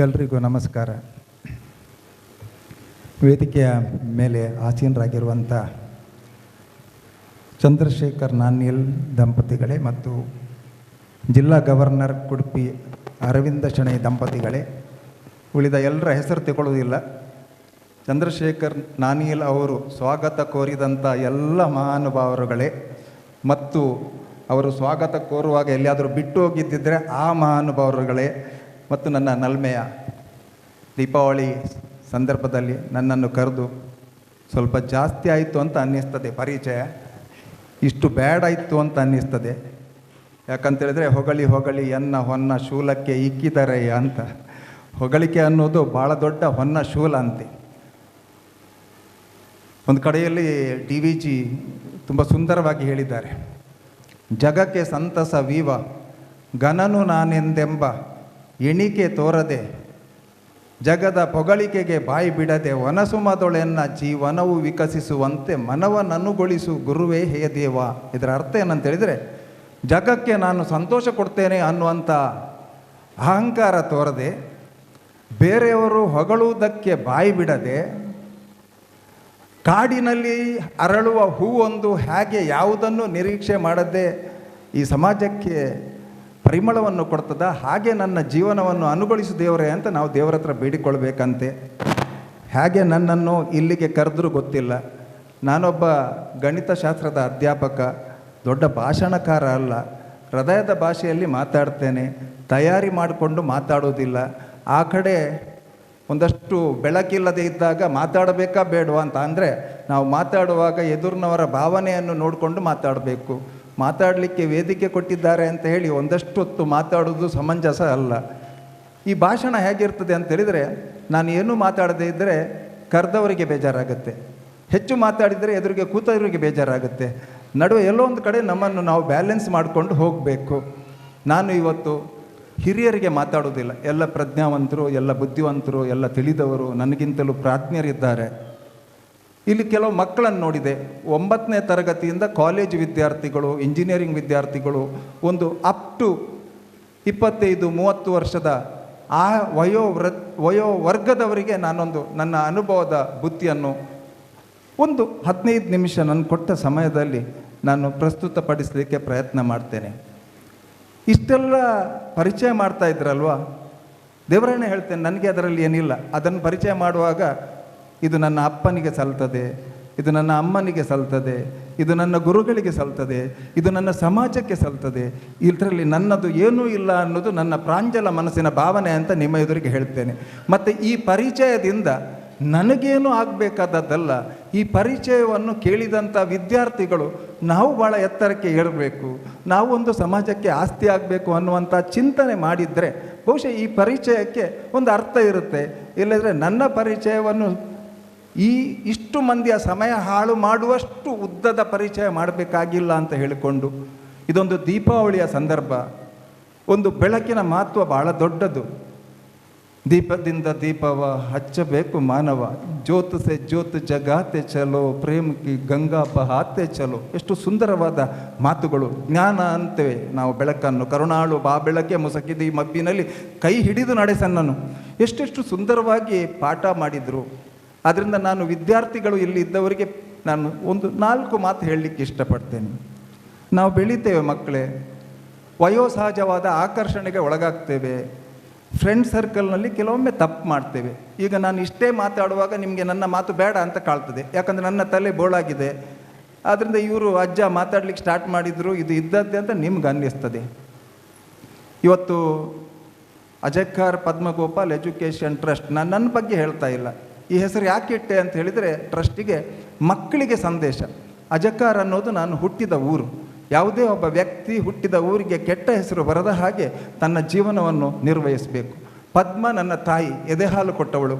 ಎಲ್ರಿಗೂ ನಮಸ್ಕಾರ. ವೇದಿಕೆಯ ಮೇಲೆ ಆಸೀನರಾಗಿರುವಂಥ ಚಂದ್ರಶೇಖರ್ ನಾನಿಯಲ್ ದಂಪತಿಗಳೇ ಮತ್ತು ಜಿಲ್ಲಾ ಗವರ್ನರ್ ಕುಡುಪಿ ಅರವಿಂದ ಶೆಣೈ ದಂಪತಿಗಳೇ, ಉಳಿದ ಎಲ್ಲರ ಹೆಸರು ತಗೊಳ್ಳುವುದಿಲ್ಲ. ಚಂದ್ರಶೇಖರ್ ನಾನಿಯಲ್ ಅವರು ಸ್ವಾಗತ ಕೋರಿದಂಥ ಎಲ್ಲ ಮಹಾನುಭಾವರುಗಳೇ ಮತ್ತು ಅವರು ಸ್ವಾಗತ ಕೋರುವಾಗ ಎಲ್ಲಿಯಾದರೂ ಬಿಟ್ಟು ಹೋಗಿದ್ದಿದ್ದರೆ ಆ ಮಹಾನುಭಾವರುಗಳೇ ಮತ್ತು ನನ್ನ ನಲ್ಮೆಯ ದೀಪಾವಳಿ ಸಂದರ್ಭದಲ್ಲಿ ನನ್ನನ್ನು ಕರೆದು, ಸ್ವಲ್ಪ ಜಾಸ್ತಿ ಆಯಿತು ಅಂತ ಅನ್ನಿಸ್ತದೆ ಪರಿಚಯ. ಇಷ್ಟು ಬ್ಯಾಡ್ ಆಯಿತು ಅಂತ ಅನ್ನಿಸ್ತದೆ. ಯಾಕಂತೇಳಿದರೆ ಹೊಗಳಿ ಹೊಗಳಿ ಎನ್ನ ಹೊನ್ನ ಶೂಲಕ್ಕೆ ಇಕ್ಕಿದರೆ ಅಂತ. ಹೊಗಳಿಕೆ ಅನ್ನೋದು ಭಾಳ ದೊಡ್ಡ ಹೊನ್ನ ಶೂಲ ಅಂತೆ. ಒಂದು ಕಡೆಯಲ್ಲಿ ಡಿ ವಿ ಜಿ ತುಂಬ ಸುಂದರವಾಗಿ ಹೇಳಿದ್ದಾರೆ. ಜಗಕ್ಕೆ ಸಂತಸ ವೀವ ಘನನು ನಾನೆಂದೆಂಬ ಎಣಿಕೆ ತೋರದೆ, ಜಗದ ಪೊಗಳಿಕೆಗೆ ಬಾಯಿ ಬಿಡದೆ ವನಸುಮದೊಳೆನ್ನ ಜೀವನವು ವಿಕಸಿಸುವಂತೆ ಮನವನ್ನನುಗೊಳಿಸು ಗುರುವೇ ಹೇ ದೇವ. ಇದರ ಅರ್ಥ ಏನಂತ ಹೇಳಿದರೆ ಜಗಕ್ಕೆ ನಾನು ಸಂತೋಷ ಕೊಡ್ತೇನೆ ಅನ್ನುವಂಥ ಅಹಂಕಾರ ತೋರದೆ, ಬೇರೆಯವರು ಹೊಗಳುವುದಕ್ಕೆ ಬಾಯಿ ಬಿಡದೆ, ಕಾಡಿನಲ್ಲಿ ಅರಳುವ ಹೂವೊಂದು ಹೇಗೆ ಯಾವುದನ್ನು ನಿರೀಕ್ಷೆ ಮಾಡದೆ ಈ ಸಮಾಜಕ್ಕೆ ಪರಿಮಳವನ್ನು ಕೊಡ್ತದ? ಹಾಗೆ ನನ್ನ ಜೀವನವನ್ನು ಅನುಗೊಳಿಸು ದೇವರೇ ಅಂತ ನಾವು ದೇವರ ಹತ್ರ ಬೇಡಿಕೊಳ್ಬೇಕಂತೆ. ಹೇಗೆ ನನ್ನನ್ನು ಇಲ್ಲಿಗೆ ಕರೆದ್ರು ಗೊತ್ತಿಲ್ಲ. ನಾನೊಬ್ಬ ಗಣಿತಶಾಸ್ತ್ರದ ಅಧ್ಯಾಪಕ, ದೊಡ್ಡ ಭಾಷಣಕಾರ ಅಲ್ಲ. ಹೃದಯದ ಭಾಷೆಯಲ್ಲಿ ಮಾತಾಡ್ತೇನೆ. ತಯಾರಿ ಮಾಡಿಕೊಂಡು ಮಾತಾಡೋದಿಲ್ಲ. ಆ ಕಡೆ ಒಂದಷ್ಟು ಬೆಳಕಿಲ್ಲದೆ ಇದ್ದಾಗ ಮಾತಾಡಬೇಕಾ ಬೇಡವಾ ಅಂತ. ಅಂದರೆ ನಾವು ಮಾತಾಡುವಾಗ ಎದುರಿನವರ ಭಾವನೆಯನ್ನು ನೋಡಿಕೊಂಡು ಮಾತಾಡಬೇಕು. ಮಾತಾಡಲಿಕ್ಕೆ ವೇದಿಕೆ ಕೊಟ್ಟಿದ್ದಾರೆ ಅಂತ ಹೇಳಿ ಒಂದಷ್ಟು ಹೊತ್ತು ಮಾತಾಡೋದು ಸಮಂಜಸ ಅಲ್ಲ. ಈ ಭಾಷಣ ಹೇಗಿರ್ತದೆ ಅಂತ ಹೇಳಿದರೆ ನಾನು ಏನೂ ಮಾತಾಡದೇ ಇದ್ದರೆ ಕರೆದವರಿಗೆ ಬೇಜಾರಾಗುತ್ತೆ. ಹೆಚ್ಚು ಮಾತಾಡಿದರೆ ಎದುರಿಗೆ ಕೂತವರಿಗೆ ಬೇಜಾರಾಗುತ್ತೆ. ನಡುವೆ ಎಲ್ಲೋ ಒಂದು ಕಡೆ ನಮ್ಮನ್ನು ನಾವು ಬ್ಯಾಲೆನ್ಸ್ ಮಾಡಿಕೊಂಡು ಹೋಗಬೇಕು. ನಾನು ಇವತ್ತು ಹಿರಿಯರಿಗೆ ಮಾತಾಡೋದಿಲ್ಲ ಎಲ್ಲ ಪ್ರಜ್ಞಾವಂತರು, ಎಲ್ಲ ಬುದ್ಧಿವಂತರು, ಎಲ್ಲ ತಿಳಿದವರು, ನನಗಿಂತಲೂ ಪ್ರಾಜ್ಞರಿದ್ದಾರೆ. ಇಲ್ಲಿ ಕೆಲವು ಮಕ್ಕಳನ್ನು ನೋಡಿದೆ. ಒಂಬತ್ತನೇ ತರಗತಿಯಿಂದ ಕಾಲೇಜ್ ವಿದ್ಯಾರ್ಥಿಗಳು ಇಂಜಿನಿಯರಿಂಗ್ ವಿದ್ಯಾರ್ಥಿಗಳು ಒಂದು ಅಪ್ ಟು ಇಪ್ಪತ್ತೈದು, ಮೂವತ್ತು ವರ್ಷದ ಆ ವಯೋ ವೃ ವಯೋ ವರ್ಗದವರಿಗೆ ನಾನೊಂದು ನನ್ನ ಅನುಭವದ ಬುತ್ತಿಯನ್ನು ಒಂದು ಹದಿನೈದು ನಿಮಿಷ ನಾನು ಕೊಟ್ಟ ಸಮಯದಲ್ಲಿ ನಾನು ಪ್ರಸ್ತುತಪಡಿಸಲಿಕ್ಕೆ ಪ್ರಯತ್ನ ಮಾಡ್ತೇನೆ. ಇಷ್ಟೆಲ್ಲ ಪರಿಚಯ ಮಾಡ್ತಾ ಇದ್ರಲ್ವಾ? ದೇವರನ್ನೇ ಹೇಳ್ತೇನೆ, ನನಗೆ ಅದರಲ್ಲಿ ಏನಿಲ್ಲ. ಅದನ್ನು ಪರಿಚಯ ಮಾಡುವಾಗ ಇದು ನನ್ನ ಅಪ್ಪನಿಗೆ ಸಲ್ತದೆ, ಇದು ನನ್ನ ಅಮ್ಮನಿಗೆ ಸಲ್ತದೆ, ಇದು ನನ್ನ ಗುರುಗಳಿಗೆ ಸಲ್ತದೆ, ಇದು ನನ್ನ ಸಮಾಜಕ್ಕೆ ಸಲ್ತದೆ. ಇದರಲ್ಲಿ ನನ್ನದು ಏನೂ ಇಲ್ಲ ಅನ್ನೋದು ನನ್ನ ಪ್ರಾಂಜಲ ಮನಸ್ಸಿನ ಭಾವನೆ ಅಂತ ನಿಮ್ಮ ಎದುರಿಗೆ ಹೇಳ್ತೇನೆ. ಮತ್ತು ಈ ಪರಿಚಯದಿಂದ ನನಗೇನು ಆಗಬೇಕಾದದ್ದಲ್ಲ, ಈ ಪರಿಚಯವನ್ನು ಕೇಳಿದಂಥ ವಿದ್ಯಾರ್ಥಿಗಳು ನಾವು ಭಾಳ ಎತ್ತರಕ್ಕೆ ಏರಬೇಕು, ನಾವು ಒಂದು ಸಮಾಜಕ್ಕೆ ಆಸ್ತಿ ಆಗಬೇಕು ಅನ್ನುವಂಥ ಚಿಂತನೆ ಮಾಡಿದರೆ ಬಹುಶಃ ಈ ಪರಿಚಯಕ್ಕೆ ಒಂದು ಅರ್ಥ ಇರುತ್ತೆ. ಇಲ್ಲದ್ರೆ ನನ್ನ ಪರಿಚಯವನ್ನು ಈ ಇಷ್ಟು ಮಂದಿಯ ಸಮಯ ಹಾಳು ಮಾಡುವಷ್ಟು ಉದ್ದದ ಪರಿಚಯ ಮಾಡಬೇಕಾಗಿಲ್ಲ ಅಂತ ಹೇಳಿಕೊಂಡು ಇದೊಂದು ದೀಪಾವಳಿಯ ಸಂದರ್ಭ. ಒಂದು ಬೆಳಕಿನ ಮಹತ್ವ ಬಹಳ ದೊಡ್ಡದು. ದೀಪದಿಂದ ದೀಪವ ಹಚ್ಚಬೇಕು ಮಾನವ. ಜ್ಯೋತ್ ಸೆ ಜ್ಯೋತ್ ಜಗಾತೆ ಚಲೋ, ಪ್ರೇಮ ಕಿ ಗಂಗಾ ಬಹಾತೆ ಚಲೋ. ಎಷ್ಟು ಸುಂದರವಾದ ಮಾತುಗಳು. ಜ್ಞಾನ ಅಂತೇವೆ ನಾವು ಬೆಳಕನ್ನು. ಕರುಣಾಳು ಬಾ ಬೆಳಕೆ ಮುಸಕಿದಿ ಮಬ್ಬಿನಲ್ಲಿ ಕೈ ಹಿಡಿದು ನಡೆಸನ್ನನು. ಎಷ್ಟೆಷ್ಟು ಸುಂದರವಾಗಿ ಪಾಠ ಮಾಡಿದರು. ಆದ್ದರಿಂದ ನಾನು ವಿದ್ಯಾರ್ಥಿಗಳು ಇಲ್ಲಿ ಇದ್ದವರಿಗೆ ನಾನು ಒಂದು ನಾಲ್ಕು ಮಾತು ಹೇಳಲಿಕ್ಕೆ ಇಷ್ಟಪಡ್ತೇನೆ. ನಾವು ಬೆಳಿತೇವೆ ಮಕ್ಕಳೇ, ವಯೋಸಹಜವಾದ ಆಕರ್ಷಣೆಗೆ ಒಳಗಾಗ್ತೇವೆ. ಫ್ರೆಂಡ್ ಸರ್ಕಲ್ನಲ್ಲಿ ಕೆಲವೊಮ್ಮೆ ತಪ್ಪು ಮಾಡ್ತೇವೆ. ಈಗ ನಾನು ಇಷ್ಟೇ ಮಾತಾಡುವಾಗ ನಿಮಗೆ ನನ್ನ ಮಾತು ಬೇಡ ಅಂತ ಕಾಳ್ತದೆ ಯಾಕಂದರೆ ನನ್ನ ತಲೆ ಬೋಳಾಗಿದೆ. ಆದ್ದರಿಂದ ಇವರು ಅಜ್ಜ ಮಾತಾಡ್ಲಿಕ್ಕೆ ಸ್ಟಾರ್ಟ್ ಮಾಡಿದರು, ಇದು ಇದ್ದದ್ದೇ ಅಂತ ನಿಮ್ಗೆ ಅನ್ನಿಸ್ತದೆ. ಇವತ್ತು ಅಜಕ್ಕಾರ್ ಪದ್ಮಗೋಪಾಲ್ ಎಜುಕೇಷನ್ ಟ್ರಸ್ಟ್ ನಾನು ನನ್ನ ಬಗ್ಗೆ ಹೇಳ್ತಾ ಇಲ್ಲ. ಈ ಹೆಸರು ಯಾಕೆ ಇಟ್ಟೆ ಅಂತ ಹೇಳಿದರೆ ಟ್ರಸ್ಟಿಗೆ ಮಕ್ಕಳಿಗೆ ಸಂದೇಶ. ಅಜಕಾರ್ ಅನ್ನೋದು ನಾನು ಹುಟ್ಟಿದ ಊರು. ಯಾವುದೇ ಒಬ್ಬ ವ್ಯಕ್ತಿ ಹುಟ್ಟಿದ ಊರಿಗೆ ಕೆಟ್ಟ ಹೆಸರು ಬರದ ಹಾಗೆ ತನ್ನ ಜೀವನವನ್ನು ನಿರ್ವಹಿಸಬೇಕು. ಪದ್ಮ ನನ್ನ ತಾಯಿ, ಎದೆಹಾಲು ಕೊಟ್ಟವಳು.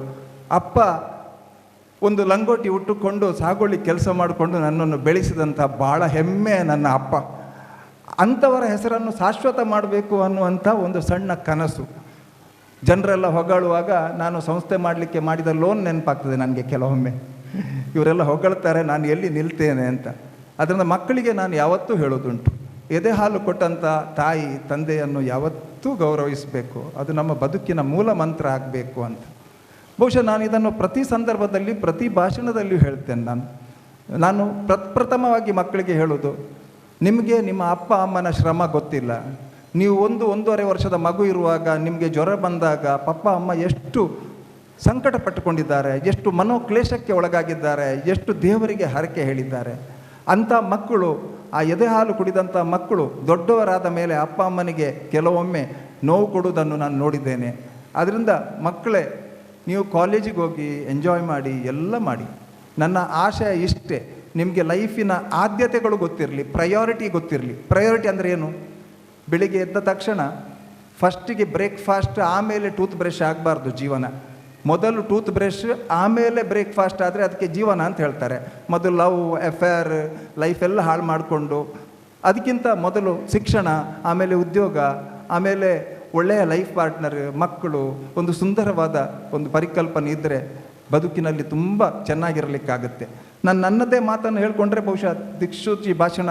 ಅಪ್ಪ ಒಂದು ಲಂಗೋಟಿ ಉಟ್ಟುಕೊಂಡು ಸಾಗೋಳಿ ಕೆಲಸ ಮಾಡಿಕೊಂಡು ನನ್ನನ್ನು ಬೆಳೆಸಿದಂಥ ಭಾಳ ಹೆಮ್ಮೆ ನನ್ನ ಅಪ್ಪ. ಅಂಥವರ ಹೆಸರನ್ನು ಶಾಶ್ವತ ಮಾಡಬೇಕು ಅನ್ನುವಂಥ ಒಂದು ಸಣ್ಣ ಕನಸು. ಜನರೆಲ್ಲ ಹೊಗಳುವಾಗ ನಾನು ಸಂಸ್ಥೆ ಮಾಡಲಿಕ್ಕೆ ಮಾಡಿದ ಲೋನ್ ನೆನಪಾಗ್ತದೆ ನನಗೆ ಕೆಲವೊಮ್ಮೆ. ಇವರೆಲ್ಲ ಹೊಗಳ್ತಾರೆ, ನಾನು ಎಲ್ಲಿ ನಿಲ್ತೇನೆ ಅಂತ. ಅದರಿಂದ ಮಕ್ಕಳಿಗೆ ನಾನು ಯಾವತ್ತೂ ಹೇಳೋದುಂಟು. ಎದೆ ಹಾಲು ಕೊಟ್ಟಂಥ ತಾಯಿ, ತಂದೆಯನ್ನು ಯಾವತ್ತೂ ಗೌರವಿಸಬೇಕು. ಅದು ನಮ್ಮ ಬದುಕಿನ ಮೂಲ ಮಂತ್ರ ಆಗಬೇಕು ಅಂತ. ಬಹುಶಃ ನಾನು ಇದನ್ನು ಪ್ರತಿ ಸಂದರ್ಭದಲ್ಲಿ, ಪ್ರತಿ ಭಾಷಣದಲ್ಲಿಯೂ ಹೇಳ್ತೇನೆ ನಾನು. ನಾನು ಪ್ರಪ್ರಥಮವಾಗಿ ಮಕ್ಕಳಿಗೆ ಹೇಳೋದು ನಿಮಗೆ ನಿಮ್ಮ ಅಪ್ಪ, ಅಮ್ಮನ ಶ್ರಮ ಗೊತ್ತಿಲ್ಲ. ನೀವು ಒಂದು ಒಂದೂವರೆ ವರ್ಷದ ಮಗು ಇರುವಾಗ ನಿಮಗೆ ಜ್ವರ ಬಂದಾಗ ಪಪ್ಪ, ಅಮ್ಮ ಎಷ್ಟು ಸಂಕಟ ಪಟ್ಟುಕೊಂಡಿದ್ದಾರೆ ಎಷ್ಟು ಮನೋಕ್ಲೇಶಕ್ಕೆ ಒಳಗಾಗಿದ್ದಾರೆ, ಎಷ್ಟು ದೇವರಿಗೆ ಹರಕೆ ಹೇಳಿದ್ದಾರೆ. ಅಂಥ ಮಕ್ಕಳು, ಆ ಎದೆ ಹಾಲು ಕುಡಿದಂಥ ಮಕ್ಕಳು ದೊಡ್ಡವರಾದ ಮೇಲೆ ಅಪ್ಪ ಅಮ್ಮನಿಗೆ ಕೆಲವೊಮ್ಮೆ ನೋವು ಕೊಡುವುದನ್ನು ನಾನು ನೋಡಿದ್ದೇನೆ. ಅದರಿಂದ ಮಕ್ಕಳೇ, ನೀವು ಕಾಲೇಜಿಗೆ ಹೋಗಿ ಎಂಜಾಯ್ ಮಾಡಿ, ಎಲ್ಲ ಮಾಡಿ. ನನ್ನ ಆಶಯ ಇಷ್ಟೇ, ನಿಮಗೆ ಲೈಫಿನ ಆದ್ಯತೆಗಳು ಗೊತ್ತಿರಲಿ ಪ್ರಯಾರಿಟಿ ಗೊತ್ತಿರಲಿ. ಪ್ರಯಾರಿಟಿ ಅಂದರೆ ಏನು? ಬೆಳಿಗ್ಗೆ ಎದ್ದ ತಕ್ಷಣ ಫಸ್ಟಿಗೆ ಬ್ರೇಕ್ಫಾಸ್ಟ್ ಆಮೇಲೆ ಟೂತ್ ಬ್ರಷ್ ಆಗಬಾರ್ದು ಜೀವನ. ಮೊದಲು ಟೂತ್ ಬ್ರಷ್ ಆಮೇಲೆ ಬ್ರೇಕ್ಫಾಸ್ಟ್ ಆದರೆ ಅದಕ್ಕೆ ಜೀವನ ಅಂತ ಹೇಳ್ತಾರೆ. ಮೊದಲು ಲವ್ ಅಫೇರ್ ಲೈಫೆಲ್ಲ ಹಾಳು ಮಾಡಿಕೊಂಡು ಅದಕ್ಕಿಂತ ಮೊದಲು ಶಿಕ್ಷಣ, ಆಮೇಲೆ ಉದ್ಯೋಗ, ಆಮೇಲೆ ಒಳ್ಳೆಯ ಲೈಫ್ ಪಾರ್ಟ್ನರ್, ಮಕ್ಕಳು, ಒಂದು ಸುಂದರವಾದ ಒಂದು ಪರಿಕಲ್ಪನೆ ಇದ್ದರೆ ಬದುಕಿನಲ್ಲಿ ತುಂಬ ಚೆನ್ನಾಗಿರಲಿಕ್ಕಾಗುತ್ತೆ. ನಾನು ನನ್ನದೇ ಮಾತನ್ನು ಹೇಳ್ಕೊಂಡ್ರೆ ಬಹುಶಃ ದಿಕ್ಷೂಚಿ ಭಾಷಣ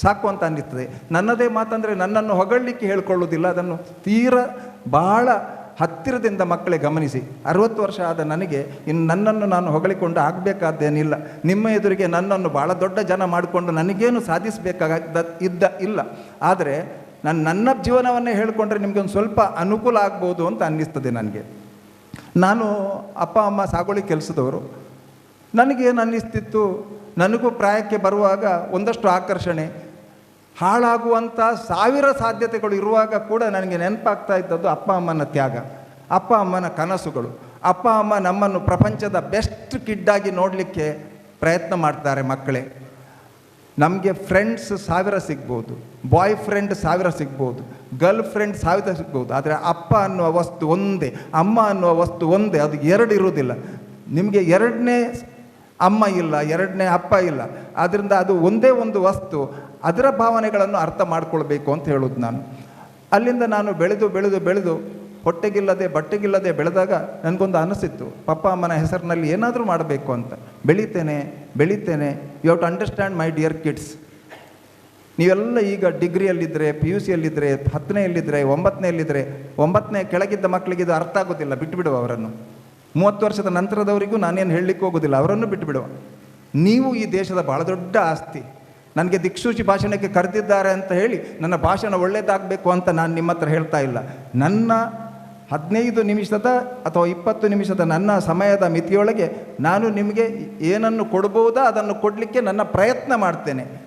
ಸಾಕು ಅಂತ ಅನ್ನಿಸ್ತದೆ. ನನ್ನದೇ ಮಾತಂದರೆ ನನ್ನನ್ನು ಹೊಗಳಲಿಕ್ಕೆ ಹೇಳ್ಕೊಳ್ಳೋದಿಲ್ಲ ಅದನ್ನು ತೀರ ಭಾಳ ಹತ್ತಿರದಿಂದ ಮಕ್ಕಳೇ ಗಮನಿಸಿ. ಅರವತ್ತು ವರ್ಷ ಆದ ನನಗೆ ಇನ್ನು ನನ್ನನ್ನು ನಾನು ಹೊಗಳಿಕೊಂಡು ಆಗಬೇಕಾದ್ದೇನಿಲ್ಲ. ನಿಮ್ಮ ಎದುರಿಗೆ ನನ್ನನ್ನು ಭಾಳ ದೊಡ್ಡ ಜನ ಮಾಡಿಕೊಂಡು ನನಗೇನು ಸಾಧಿಸಬೇಕಾದ ಇದ್ದ ಇಲ್ಲ. ಆದರೆ ನಾನು ನನ್ನ ಜೀವನವನ್ನೇ ಹೇಳಿಕೊಂಡ್ರೆ ನಿಮಗೆ ಒಂದು ಸ್ವಲ್ಪ ಅನುಕೂಲ ಆಗ್ಬೋದು ಅಂತ ಅನ್ನಿಸ್ತದೆ ನನಗೆ. ನಾನು ಅಪ್ಪ, ಅಮ್ಮ ಸಾಗುವಳಿ ಕೆಲಸದವರು. ನನಗೇನು ಅನ್ನಿಸ್ತಿತ್ತು? ನನಗೂ ಪ್ರಾಯಕ್ಕೆ ಬರುವಾಗ ಒಂದಷ್ಟು ಆಕರ್ಷಣೆ. ಹಾಳಾಗುವಂಥ ಸಾವಿರ ಸಾಧ್ಯತೆಗಳು ಇರುವಾಗ ಕೂಡ ನನಗೆ ನೆನಪಾಗ್ತಾ ಇದ್ದದ್ದು ಅಪ್ಪ ಅಮ್ಮನ ತ್ಯಾಗ, ಅಪ್ಪ ಅಮ್ಮನ ಕನಸುಗಳು. ಅಪ್ಪ ಅಮ್ಮ ನಮ್ಮನ್ನು ಪ್ರಪಂಚದ ಬೆಸ್ಟ್ ಕಿಡ್ಡಾಗಿ ನೋಡಲಿಕ್ಕೆ ಪ್ರಯತ್ನ ಮಾಡ್ತಾರೆ ಮಕ್ಕಳೇ. ನಮಗೆ ಫ್ರೆಂಡ್ಸ್ ಸಾವಿರ ಸಿಗ್ಬೋದು ಬಾಯ್ ಫ್ರೆಂಡ್ ಸಾವಿರ ಸಿಗ್ಬೋದು ಗರ್ಲ್ ಫ್ರೆಂಡ್ ಸಾವಿರ ಸಿಗ್ಬೋದು, ಆದರೆ ಅಪ್ಪ ಅನ್ನುವ ವಸ್ತು ಒಂದೇ, ಅಮ್ಮ ಅನ್ನುವ ವಸ್ತು ಒಂದೇ, ಅದು ಎರಡು ಇರುವುದಿಲ್ಲ. ನಿಮಗೆ ಎರಡನೇ ಅಮ್ಮ ಇಲ್ಲ, ಎರಡನೇ ಅಪ್ಪ ಇಲ್ಲ. ಆದ್ದರಿಂದ ಅದು ಒಂದೇ ಒಂದು ವಸ್ತು. ಅದರ ಭಾವನೆಗಳನ್ನು ಅರ್ಥ ಮಾಡ್ಕೊಳ್ಬೇಕು ಅಂತ ಹೇಳೋದು ನಾನು. ಅಲ್ಲಿಂದ ನಾನು ಬೆಳೆದು ಬೆಳೆದು ಬೆಳೆದು ಹೊಟ್ಟೆಗಿಲ್ಲದೆ, ಬಟ್ಟೆಗಿಲ್ಲದೆ ಬೆಳೆದಾಗ ನನಗೊಂದು ಅನಿಸಿತ್ತು. ಪಪ್ಪ, ಅಮ್ಮನ ಹೆಸರಿನಲ್ಲಿ ಏನಾದರೂ ಮಾಡಬೇಕು ಅಂತ. ಬೆಳಿತೇನೆ ಬೆಳಿತೇನೆ. You have to understand my dear kids ನೀವೆಲ್ಲ ಈಗ ಡಿಗ್ರಿಯಲ್ಲಿದ್ದರೆ ಪಿ ಯು ಸಿಯಲ್ಲಿದ್ದರೆ ಹತ್ತನೆಯಲ್ಲಿದ್ದರೆ ಒಂಬತ್ತನೆಯಲ್ಲಿದ್ದರೆ ಒಂಬತ್ತನೇ ಕೆಳಗಿದ್ದ ಮಕ್ಕಳಿಗೆ ಇದು ಅರ್ಥ ಆಗೋದಿಲ್ಲ ಬಿಟ್ಟುಬಿಡುವ ಅವರನ್ನು. ಮೂವತ್ತು ವರ್ಷದ ನಂತರದವರಿಗೂ ನಾನೇನು ಹೇಳಲಿಕ್ಕೆ ಹೋಗೋದಿಲ್ಲ, ಅವರನ್ನು ಬಿಟ್ಟುಬಿಡುವ ನೀವು ಈ ದೇಶದ ಭಾಳ ದೊಡ್ಡ ಆಸ್ತಿ. ನನಗೆ ದಿಕ್ಸೂಚಿ ಭಾಷಣಕ್ಕೆ ಕರೆದಿದ್ದಾರೆ ಅಂತ ಹೇಳಿ ನನ್ನ ಭಾಷಣ ಒಳ್ಳೆಯದಾಗಬೇಕು ಅಂತ ನಾನು ನಿಮ್ಮ ಹತ್ರ ಹೇಳ್ತಾ ಇಲ್ಲ. ನನ್ನ ಹದಿನೈದು ನಿಮಿಷದ ಅಥವಾ ಇಪ್ಪತ್ತು ನಿಮಿಷದ ನನ್ನ ಸಮಯದ ಮಿತಿಯೊಳಗೆ ನಾನು ನಿಮಗೆ ಏನನ್ನು ಕೊಡ್ಬೋದಾ ಅದನ್ನು ಕೊಡಲಿಕ್ಕೆ ನನ್ನ ಪ್ರಯತ್ನ ಮಾಡ್ತೇನೆ.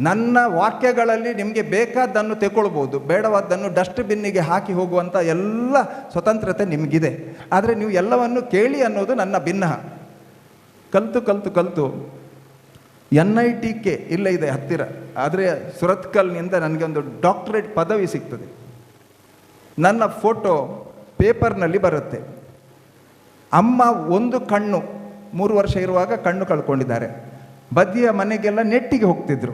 ನನ್ನ ವಾಕ್ಯಗಳಲ್ಲಿ ನಿಮಗೆ ಬೇಕಾದ್ದನ್ನು ತೆಗೊಳ್ಬೋದು ಬೇಡವಾದ್ದನ್ನು ಡಸ್ಟ್ಬಿನ್ನಿಗೆ ಹಾಕಿ ಹೋಗುವಂಥ ಎಲ್ಲ ಸ್ವತಂತ್ರತೆ ನಿಮಗಿದೆ. ಆದರೆ ನೀವು ಎಲ್ಲವನ್ನು ಕೇಳಿ ಅನ್ನೋದು ನನ್ನ ಭಿನ್ನ. ಕಲಿತು ಕಲಿತು ಕಲಿತು. ಎನ್ ಐ ಟಿ ಕೆ ಇಲ್ಲೇ ಇದೆ ಹತ್ತಿರ. ಆದರೆ ಸುರತ್ಕಲ್ನಿಂದ ನನಗೆ ಒಂದು ಡಾಕ್ಟರೇಟ್ ಪದವಿ ಸಿಗ್ತದೆ. ನನ್ನ ಫೋಟೋ ಪೇಪರ್ನಲ್ಲಿ ಬರುತ್ತೆ. ಅಮ್ಮ ಒಂದು ಕಣ್ಣು, ಮೂರು ವರ್ಷ ಇರುವಾಗ ಕಣ್ಣು ಕಳ್ಕೊಂಡಿದ್ದಾರೆ. ಬದಿಯ ಮನೆಗೆಲ್ಲ ನೆಟ್ಟಿಗೆ ಹೋಗ್ತಿದ್ರು.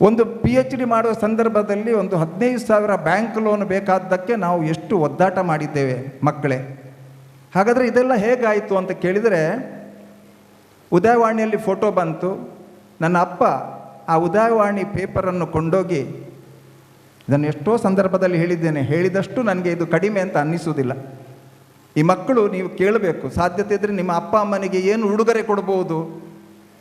ಒಂದು ಪಿ ಎಚ್ ಡಿ ಮಾಡುವ ಸಂದರ್ಭದಲ್ಲಿ ಒಂದು ಹದಿನೈದು ಸಾವಿರ ಬ್ಯಾಂಕ್ ಲೋನ್ ಬೇಕಾದ್ದಕ್ಕೆ ನಾವು ಎಷ್ಟು ಒದ್ದಾಟ ಮಾಡಿದ್ದೇವೆ ಮಕ್ಕಳೇ. ಹಾಗಾದರೆ ಇದೆಲ್ಲ ಹೇಗಾಯಿತು ಅಂತ ಕೇಳಿದರೆ ಉದಯವಾಣಿಯಲ್ಲಿ ಫೋಟೋ ಬಂತು. ನನ್ನ ಅಪ್ಪ ಆ ಉದಯವಾಣಿ ಪೇಪರನ್ನು ಕೊಂಡೋಗಿ ಇದನ್ನು ಎಷ್ಟೋ ಸಂದರ್ಭದಲ್ಲಿ ಹೇಳಿದ್ದೇನೆ. ಹೇಳಿದಷ್ಟು ನನಗೆ ಇದು ಕಡಿಮೆ ಅಂತ ಅನ್ನಿಸುವುದಿಲ್ಲ. ಈ ಮಕ್ಕಳು ನೀವು ಕೇಳಬೇಕು. ಸಾಧ್ಯತೆ ಇದ್ದರೆ ನಿಮ್ಮ ಅಪ್ಪ ಅಮ್ಮನಿಗೆ ಏನು ಉಡುಗೊರೆ ಕೊಡ್ಬೋದು,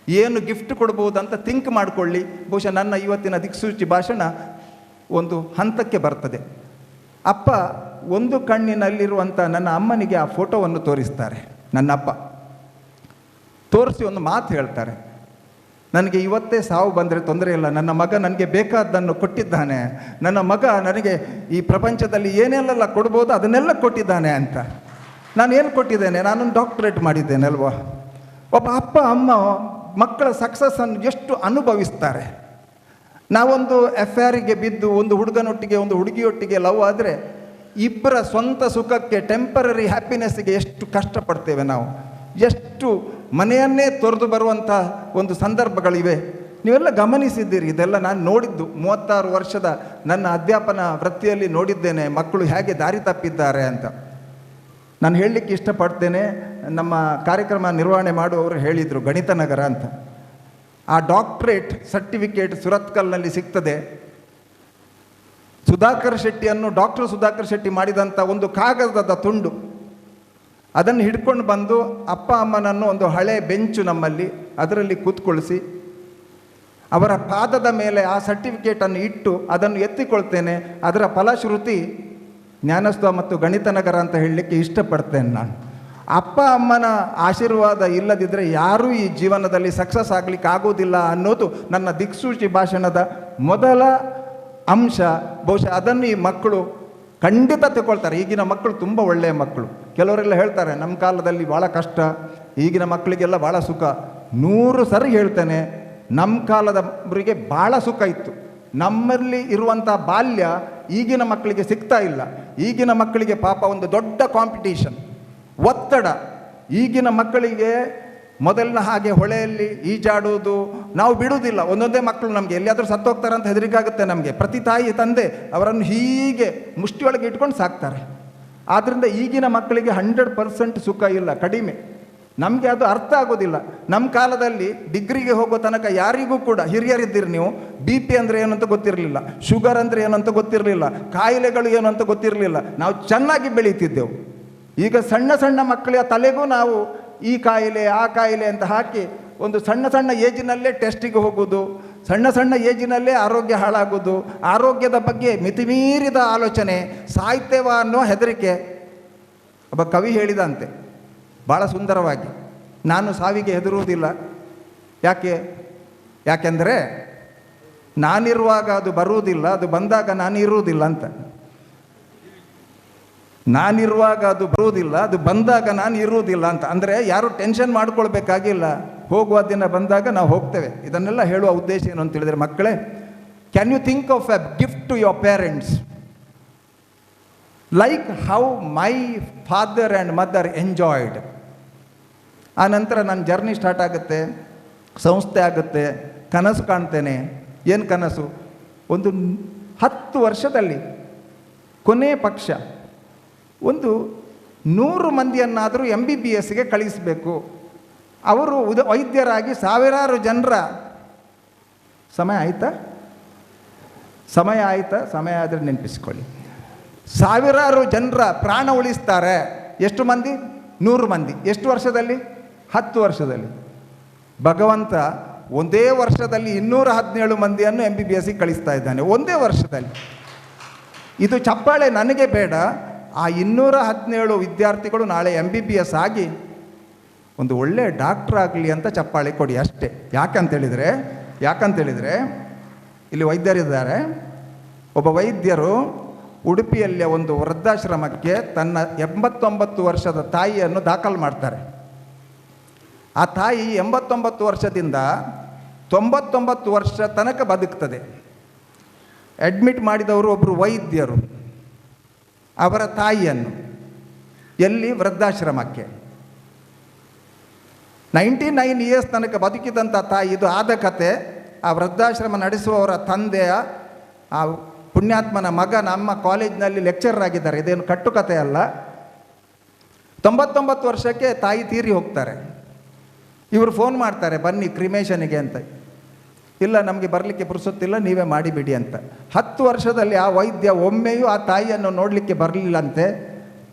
ಏನು ಗಿಫ್ಟ್ ಕೊಡ್ಬೋದು ಅಂತ ಥಿಂಕ್ ಮಾಡಿಕೊಳ್ಳಿ. ಬಹುಶಃ ನನ್ನ ಇವತ್ತಿನ ದಿಕ್ಸೂಚಿ ಭಾಷಣ ಒಂದು ಹಂತಕ್ಕೆ ಬರ್ತದೆ. ಅಪ್ಪ ಒಂದು ಕಣ್ಣಿನಲ್ಲಿರುವಂಥ ನನ್ನ ಅಮ್ಮನಿಗೆ ಆ ಫೋಟೋವನ್ನು ತೋರಿಸ್ತಾರೆ. ನನ್ನ ಅಪ್ಪ. ತೋರಿಸಿ ಒಂದು ಮಾತು ಹೇಳ್ತಾರೆ. ನನಗೆ ಇವತ್ತೇ ಸಾವು ಬಂದರೆ ತೊಂದರೆ ಇಲ್ಲ. ನನ್ನ ಮಗ ನನಗೆ ಬೇಕಾದ್ದನ್ನು ಕೊಟ್ಟಿದ್ದಾನೆ. ನನ್ನ ಮಗ ನನಗೆ ಈ ಪ್ರಪಂಚದಲ್ಲಿ ಏನೆಲ್ಲ ಕೊಡ್ಬೋದು ಅದನ್ನೆಲ್ಲ ಕೊಟ್ಟಿದ್ದಾನೆ ಅಂತ. ನಾನು ಏನು ಕೊಟ್ಟಿದ್ದೇನೆ? ನಾನೊಂದು ಡಾಕ್ಟರೇಟ್ ಮಾಡಿದ್ದೇನೆ ಅಲ್ವಾ? ಒಬ್ಬ ಅಪ್ಪ, ಅಮ್ಮ, ಮಕ್ಕಳ ಸಕ್ಸಸ್ಸನ್ನು ಎಷ್ಟು ಅನುಭವಿಸ್ತಾರೆ? ನಾವೊಂದು ಗೆ ಬಿದ್ದು, ಒಂದು ಹುಡುಗನೊಟ್ಟಿಗೆ, ಒಂದು ಹುಡುಗಿಯೊಟ್ಟಿಗೆ ಲವ್ ಆದರೆ ಇಬ್ಬರ ಸ್ವಂತ ಸುಖಕ್ಕೆ ಟೆಂಪರರಿ ಹ್ಯಾಪಿನೆಸ್ಸಿಗೆ ಎಷ್ಟು ಕಷ್ಟಪಡ್ತೇವೆ ನಾವು? ಎಷ್ಟು ಮನೆಯನ್ನೇ ತೊರೆದು ಬರುವಂಥ ಒಂದು ಸಂದರ್ಭಗಳಿವೆ. ನೀವೆಲ್ಲ ಗಮನಿಸಿದ್ದೀರಿ, ಇದೆಲ್ಲ ನಾನು ನೋಡಿದ್ದು. ಮೂವತ್ತಾರು ವರ್ಷದ ನನ್ನ ಅಧ್ಯಾಪನ ವೃತ್ತಿಯಲ್ಲಿ ನೋಡಿದ್ದೇನೆ, ಮಕ್ಕಳು ಹೇಗೆ ದಾರಿ ತಪ್ಪಿದ್ದಾರೆ ಅಂತ. ನಾನು ಹೇಳಲಿಕ್ಕೆ ಇಷ್ಟಪಡ್ತೇನೆ, ನಮ್ಮ ಕಾರ್ಯಕ್ರಮ ನಿರ್ವಹಣೆ ಮಾಡುವವರು ಹೇಳಿದರು, ಗಣಿತ ನಗರ ಅಂತ. ಆ ಡಾಕ್ಟ್ರೇಟ್ ಸರ್ಟಿಫಿಕೇಟ್ ಸುರತ್ಕಲ್ನಲ್ಲಿ ಸಿಗ್ತದೆ. ಸುಧಾಕರ್ ಶೆಟ್ಟಿಯನ್ನು, ಡಾಕ್ಟರ್ ಸುಧಾಕರ್ ಶೆಟ್ಟಿ ಮಾಡಿದಂಥ ಒಂದು ಕಾಗದದ ತುಂಡು. ಅದನ್ನು ಹಿಡ್ಕೊಂಡು ಬಂದು ಅಪ್ಪ ಅಮ್ಮನನ್ನು ಒಂದು ಹಳೆ ಬೆಂಚು ನಮ್ಮಲ್ಲಿ ಅದರಲ್ಲಿ ಕೂತ್ಕೊಳಿಸಿ ಅವರ ಪಾದದ ಮೇಲೆ ಆ ಸರ್ಟಿಫಿಕೇಟನ್ನು ಇಟ್ಟು ಅದನ್ನು ಎತ್ತಿಕೊಳ್ತೇನೆ. ಅದರ ಫಲಶ್ರುತಿ ಜ್ಞಾನಸ್ವ ಮತ್ತು ಗಣಿತನಗರ ಅಂತ ಹೇಳಲಿಕ್ಕೆ ಇಷ್ಟಪಡ್ತೇನೆ ನಾನು. ಅಪ್ಪ ಅಮ್ಮನ ಆಶೀರ್ವಾದ ಇಲ್ಲದಿದ್ದರೆ ಯಾರೂ ಈ ಜೀವನದಲ್ಲಿ ಸಕ್ಸಸ್ ಆಗಲಿಕ್ಕೆ ಆಗೋದಿಲ್ಲ ಅನ್ನೋದು ನನ್ನ ದಿಕ್ಸೂಚಿ ಭಾಷಣದ ಮೊದಲ ಅಂಶ. ಬಹುಶಃ ಅದನ್ನು ಈ ಮಕ್ಕಳು ಖಂಡಿತ ತಗೊಳ್ತಾರೆ ಈಗಿನ ಮಕ್ಕಳು ತುಂಬ ಒಳ್ಳೆಯ ಮಕ್ಕಳು. ಕೆಲವರೆಲ್ಲ ಹೇಳ್ತಾರೆ, ನಮ್ಮ ಕಾಲದಲ್ಲಿ ಭಾಳ ಕಷ್ಟ, ಈಗಿನ ಮಕ್ಕಳಿಗೆಲ್ಲ ಭಾಳ ಸುಖ. ನೂರು ಸರಿ ಹೇಳ್ತೇನೆ, ನಮ್ಮ ಕಾಲದವರಿಗೆ ಭಾಳ ಸುಖ ಇತ್ತು. ನಮ್ಮಲ್ಲಿ ಇರುವಂಥ ಬಾಲ್ಯ ಈಗಿನ ಮಕ್ಕಳಿಗೆ ಸಿಗ್ತಾ ಇಲ್ಲ. ಈಗಿನ ಮಕ್ಕಳಿಗೆ ಪಾಪ ಒಂದು ದೊಡ್ಡ ಕಾಂಪಿಟೀಷನ್ ಒತ್ತಡ. ಈಗಿನ ಮಕ್ಕಳಿಗೆ ಮೊದಲಿನ ಹಾಗೆ ಹೊಳೆಯಲ್ಲಿ ಈಜಾಡುವುದು ನಾವು ಬಿಡುವುದಿಲ್ಲ. ಒಂದೊಂದೇ ಮಕ್ಕಳು ನಮಗೆ ಎಲ್ಲಿಯಾದರೂ ಸತ್ತೋಗ್ತಾರೆ ಅಂತ ಹೆದರಿಕಾಗುತ್ತೆ ನಮಗೆ. ಪ್ರತಿ ತಾಯಿ ತಂದೆ ಅವರನ್ನು ಹೀಗೆ ಮುಷ್ಟಿಯೊಳಗೆ ಇಟ್ಕೊಂಡು ಸಾಕ್ತಾರೆ. ಆದ್ದರಿಂದ ಈಗಿನ ಮಕ್ಕಳಿಗೆ ಹಂಡ್ರೆಡ್ ಪರ್ಸೆಂಟ್ ಸುಖ ಇಲ್ಲ, ಕಡಿಮೆ. ನಮಗೆ ಅದು ಅರ್ಥ ಆಗೋದಿಲ್ಲ. ನಮ್ಮ ಕಾಲದಲ್ಲಿ ಡಿಗ್ರಿಗೆ ಹೋಗೋ ತನಕ ಯಾರಿಗೂ ಕೂಡ, ಹಿರಿಯರಿದ್ದೀರಿ ನೀವು ಬಿ ಪಿ ಅಂದರೆ ಏನಂತ ಗೊತ್ತಿರಲಿಲ್ಲ, ಶುಗರ್ ಅಂದರೆ ಏನಂತ ಗೊತ್ತಿರಲಿಲ್ಲ, ಕಾಯಿಲೆಗಳು ಏನು ಅಂತ ಗೊತ್ತಿರಲಿಲ್ಲ. ನಾವು ಚೆನ್ನಾಗಿ ಬೆಳೀತಿದ್ದೆವು. ಈಗ ಸಣ್ಣ ಸಣ್ಣ ಮಕ್ಕಳ ತಲೆಗೂ ನಾವು ಈ ಕಾಯಿಲೆ, ಆ ಕಾಯಿಲೆ ಅಂತ ಹಾಕಿ ಒಂದು ಸಣ್ಣ ಸಣ್ಣ ಏಜಿನಲ್ಲೇ ಟೆಸ್ಟಿಗೆ ಹೋಗೋದು ಸಣ್ಣ ಸಣ್ಣ ಏಜಿನಲ್ಲೇ ಆರೋಗ್ಯ ಹಾಳಾಗೋದು, ಆರೋಗ್ಯದ ಬಗ್ಗೆ ಮಿತಿಮೀರಿದ ಆಲೋಚನೆ, ಸಾಹಿತ್ಯವ ಅನ್ನೋ ಹೆದರಿಕೆ. ಒಬ್ಬ ಕವಿ ಹೇಳಿದಂತೆ ಭಾಳ ಸುಂದರವಾಗಿ, ನಾನು ಸಾವಿಗೆ ಹೆದರುವುದಿಲ್ಲ. ಯಾಕೆ? ಯಾಕೆಂದರೆ, ನಾನಿರುವಾಗ ಅದು ಬರುವುದಿಲ್ಲ, ಅದು ಬಂದಾಗ ನಾನು ಇರುವುದಿಲ್ಲ ಅಂತ. ನಾನಿರುವಾಗ ಅದು ಬರುವುದಿಲ್ಲ, ಅದು ಬಂದಾಗ ನಾನು ಇರುವುದಿಲ್ಲ ಅಂತ. ಅಂದರೆ ಯಾರು ಟೆನ್ಷನ್ ಮಾಡ್ಕೊಳ್ಬೇಕಾಗಿಲ್ಲ. ಹೋಗುವ ದಿನ ಬಂದಾಗ ನಾವು ಹೋಗ್ತೇವೆ. ಇದನ್ನೆಲ್ಲ ಹೇಳುವ ಉದ್ದೇಶ ಏನು ಅಂತ ಹೇಳಿದರೆ, ಮಕ್ಕಳೇ can you think of a gift to your parents like how my father and mother enjoyed ಆ ನಂತರ ನನ್ನ ಜರ್ನಿ ಸ್ಟಾರ್ಟ್ ಆಗುತ್ತೆ, ಸಂಸ್ಥೆ ಆಗುತ್ತೆ, ಕನಸು ಕಾಣ್ತೇನೆ. ಏನು ಕನಸು? ಒಂದು ಹತ್ತು ವರ್ಷದಲ್ಲಿ ಕೊನೆ ಪಕ್ಷ ಒಂದು ನೂರು ಮಂದಿಯನ್ನಾದರೂ ಎಂ ಬಿ ಬಿ ಎಸ್ಗೆ ಕಳಿಸಬೇಕು. ಅವರು ಉದ ವೈದ್ಯರಾಗಿ ಸಾವಿರಾರು ಜನರ ಸಮಯ ಆಯಿತಾ? ಸಮಯ ಆಯಿತಾ? ಸಮಯ ಆದರೆ ನೆನಪಿಸ್ಕೊಳ್ಳಿ. ಸಾವಿರಾರು ಜನರ ಪ್ರಾಣ ಉಳಿಸ್ತಾರೆ. ಎಷ್ಟು ಮಂದಿ? ನೂರು ಮಂದಿ. ಎಷ್ಟು ವರ್ಷದಲ್ಲಿ? ಹತ್ತು ವರ್ಷದಲ್ಲಿ. ಭಗವಂತ ಒಂದೇ ವರ್ಷದಲ್ಲಿ ಇನ್ನೂರ ಹದಿನೇಳು ಮಂದಿಯನ್ನು ಎಂ ಬಿ ಬಿ ಎಸ್ಗೆ ಕಳಿಸ್ತಾ ಇದ್ದಾನೆ. ಒಂದೇ ವರ್ಷದಲ್ಲಿ. ಇದು ಚಪ್ಪಾಳೆ ನನಗೆ ಬೇಡ. ಆ ಇನ್ನೂರ ಹದಿನೇಳು ವಿದ್ಯಾರ್ಥಿಗಳು ನಾಳೆ ಎಂ ಬಿ ಬಿ ಎಸ್ ಆಗಿ ಒಂದು ಒಳ್ಳೆಯ ಡಾಕ್ಟ್ರ್ ಆಗಲಿ ಅಂತ ಚಪ್ಪಾಳೆ ಕೊಡಿ ಅಷ್ಟೇ. ಯಾಕಂತೇಳಿದರೆ ಯಾಕಂತೇಳಿದರೆ, ಇಲ್ಲಿ ವೈದ್ಯರಿದ್ದಾರೆ. ಒಬ್ಬ ವೈದ್ಯರು ಉಡುಪಿಯಲ್ಲಿ ಒಂದು ವೃದ್ಧಾಶ್ರಮಕ್ಕೆ ತನ್ನ ಎಂಬತ್ತೊಂಬತ್ತು ವರ್ಷದ ತಾಯಿಯನ್ನು ದಾಖಲು ಮಾಡ್ತಾರೆ. ಆ ತಾಯಿ ಎಂಬತ್ತೊಂಬತ್ತು ವರ್ಷದಿಂದ ತೊಂಬತ್ತೊಂಬತ್ತು ವರ್ಷ ತನಕ ಬದುಕ್ತದೆ. ಅಡ್ಮಿಟ್ ಮಾಡಿದವರು ಒಬ್ಬರು ವೈದ್ಯರು, ಅವರ ತಾಯಿಯನ್ನು, ಎಲ್ಲಿ? ವೃದ್ಧಾಶ್ರಮಕ್ಕೆ. ನೈಂಟಿ ನೈನ್ ಇಯರ್ಸ್ ತನಕ ಬದುಕಿದಂಥ ತಾಯಿ ಇದು ಆದ ಕತೆ. ಆ ವೃದ್ಧಾಶ್ರಮ ನಡೆಸುವವರ ತಂದೆಯ ಆ ಪುಣ್ಯಾತ್ಮನ ಮಗ ನಮ್ಮ ಕಾಲೇಜ್ನಲ್ಲಿ ಲೆಕ್ಚರರ್ ಆಗಿದ್ದಾರೆ. ಇದೇನು ಕಟ್ಟುಕತೆ ಅಲ್ಲ. ತೊಂಬತ್ತೊಂಬತ್ತು ವರ್ಷಕ್ಕೆ ತಾಯಿ ತೀರಿ ಹೋಗ್ತಾರೆ. ಇವರು ಫೋನ್ ಮಾಡ್ತಾರೆ, ಬನ್ನಿ ಕ್ರಿಮೇಷನಿಗೆ ಅಂತ. ಇಲ್ಲ, ನಮಗೆ ಬರಲಿಕ್ಕೆ ಪುರುಸೊತ್ತಿಲ್ಲ, ನೀವೇ ಮಾಡಿಬಿಡಿ ಅಂತ. ಹತ್ತು ವರ್ಷದಲ್ಲಿ ಆ ವೈದ್ಯ ಒಮ್ಮೆಯೂ ಆ ತಾಯಿಯನ್ನು ನೋಡಲಿಕ್ಕೆ ಬರಲಿಲ್ಲಂತೆ.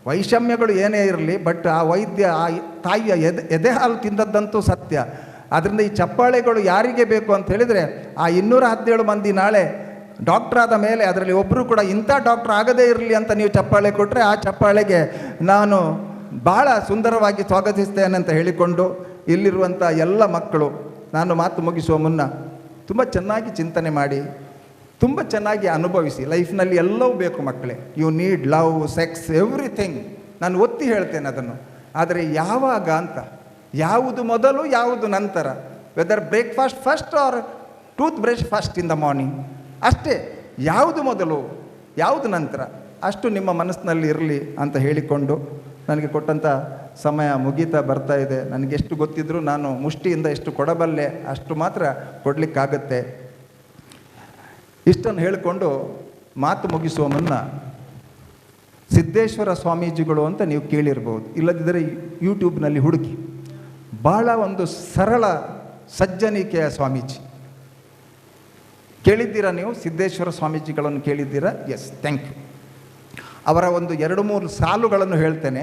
ವೈಷಮ್ಯಗಳು ಏನೇ ಇರಲಿ ಬಟ್ ಆ ವೈದ್ಯ ಆ ತಾಯಿಯ ಎದೆ ಎದೆ ಹಾಲು ತಿಂದದ್ದಂತೂ ಸತ್ಯ. ಆದ್ದರಿಂದ ಈ ಚಪ್ಪಾಳೆಗಳು ಯಾರಿಗೆ ಬೇಕು ಅಂತ ಹೇಳಿದರೆ ಆ ಇನ್ನೂರ ಹದಿನೇಳು ಮಂದಿ ನಾಳೆ ಡಾಕ್ಟರ್ ಆದ ಮೇಲೆ ಅದರಲ್ಲಿ ಒಬ್ಬರು ಕೂಡ ಇಂಥ ಡಾಕ್ಟರ್ ಆಗದೇ ಇರಲಿ ಅಂತ ನೀವು ಚಪ್ಪಾಳೆ ಕೊಟ್ಟರೆ ಆ ಚಪ್ಪಾಳೆಗೆ ನಾನು ಭಾಳ ಸುಂದರವಾಗಿ ಸ್ವಾಗತಿಸ್ತೇನೆ ಅಂತ ಹೇಳಿಕೊಂಡು ಇಲ್ಲಿರುವಂಥ ಎಲ್ಲ ಮಕ್ಕಳು, ನಾನು ಮಾತು ಮುಗಿಸುವ ಮುನ್ನ ತುಂಬ ಚೆನ್ನಾಗಿ ಚಿಂತನೆ ಮಾಡಿ, ತುಂಬ ಚೆನ್ನಾಗಿ ಅನುಭವಿಸಿ, ಲೈಫ್ನಲ್ಲಿ ಎಲ್ಲವೂ ಬೇಕು ಮಕ್ಕಳೇ. You need love sex everything ನಾನು ಒತ್ತಿ ಹೇಳ್ತೇನೆ ಅದನ್ನು. ಆದರೆ ಯಾವಾಗ ಅಂತ, ಯಾವುದು ಮೊದಲು, ಯಾವುದು ನಂತರ whether breakfast first or toothbrush first in the morning ಅಷ್ಟೇ ಯಾವುದು ಮೊದಲು, ಯಾವುದು ನಂತರ, ಅಷ್ಟು ನಿಮ್ಮ ಮನಸ್ಸಿನಲ್ಲಿ ಇರಲಿ ಅಂತ ಹೇಳಿಕೊಂಡು ನನಗೆ ಕೊಟ್ಟಂಥ ಸಮಯ ಮುಗೀತಾ ಬರ್ತಾ ಇದೆ. ನನಗೆ ಎಷ್ಟು ಗೊತ್ತಿದ್ರೂ ನಾನು ಮುಷ್ಟಿಯಿಂದ ಎಷ್ಟು ಕೊಡಬಲ್ಲೆ ಅಷ್ಟು ಮಾತ್ರ ಕೊಡಲಿಕ್ಕಾಗತ್ತೆ. ಇಷ್ಟನ್ನು ಹೇಳಿಕೊಂಡು ಮಾತು ಮುಗಿಸುವ ಮುನ್ನ ಸಿದ್ದೇಶ್ವರ ಸ್ವಾಮೀಜಿಗಳು ಅಂತ ನೀವು ಕೇಳಿರ್ಬೋದು, ಇಲ್ಲದಿದ್ದರೆ ಯೂಟ್ಯೂಬ್ನಲ್ಲಿ ಹುಡುಕಿ. ಭಾಳ ಒಂದು ಸರಳ ಸಜ್ಜನಿಕೆಯ ಸ್ವಾಮೀಜಿ. ಕೇಳಿದ್ದೀರಾ ನೀವು? ಸಿದ್ದೇಶ್ವರ ಸ್ವಾಮೀಜಿಗಳನ್ನು ಕೇಳಿದ್ದೀರಾ? ಎಸ್ ಥ್ಯಾಂಕ್ ಯು ಅವರ ಒಂದು ಎರಡು ಮೂರು ಸಾಲುಗಳನ್ನು ಹೇಳ್ತೇನೆ.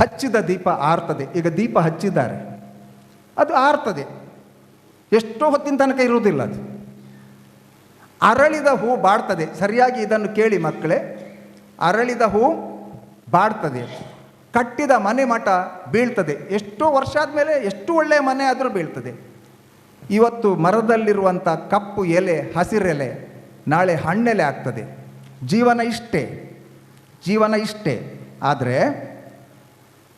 ಹಚ್ಚಿದ ದೀಪ ಆರ್ತದೆ. ಈಗ ದೀಪ ಹಚ್ಚಿದ್ದಾರೆ. ಅದು ಆರ್ತದೆ. ಎಷ್ಟೋ ಹೊತ್ತಿನ ತನಕ ಇರುವುದಿಲ್ಲ ಅದು. ಅರಳಿದ ಹೂ ಬಾಡ್ತದೆ. ಸರಿಯಾಗಿ ಇದನ್ನು ಕೇಳಿ ಮಕ್ಕಳೇ. ಅರಳಿದ ಹೂ ಬಾಡ್ತದೆ. ಕಟ್ಟಿದ ಮನೆ ಮಠ ಬೀಳ್ತದೆ. ಎಷ್ಟೋ ವರ್ಷ ಆದಮೇಲೆ ಎಷ್ಟು ಒಳ್ಳೆಯ ಮನೆ ಆದರೂ ಬೀಳ್ತದೆ. ಇವತ್ತು ಮರದಲ್ಲಿರುವಂಥ ಕಪ್ಪು ಎಲೆ, ಹಸಿರೆಲೆ, ನಾಳೆ ಹಣ್ಣೆಲೆ ಆಗ್ತದೆ. ಜೀವನ ಇಷ್ಟೇ. ಜೀವನ ಇಷ್ಟೇ. ಆದರೆ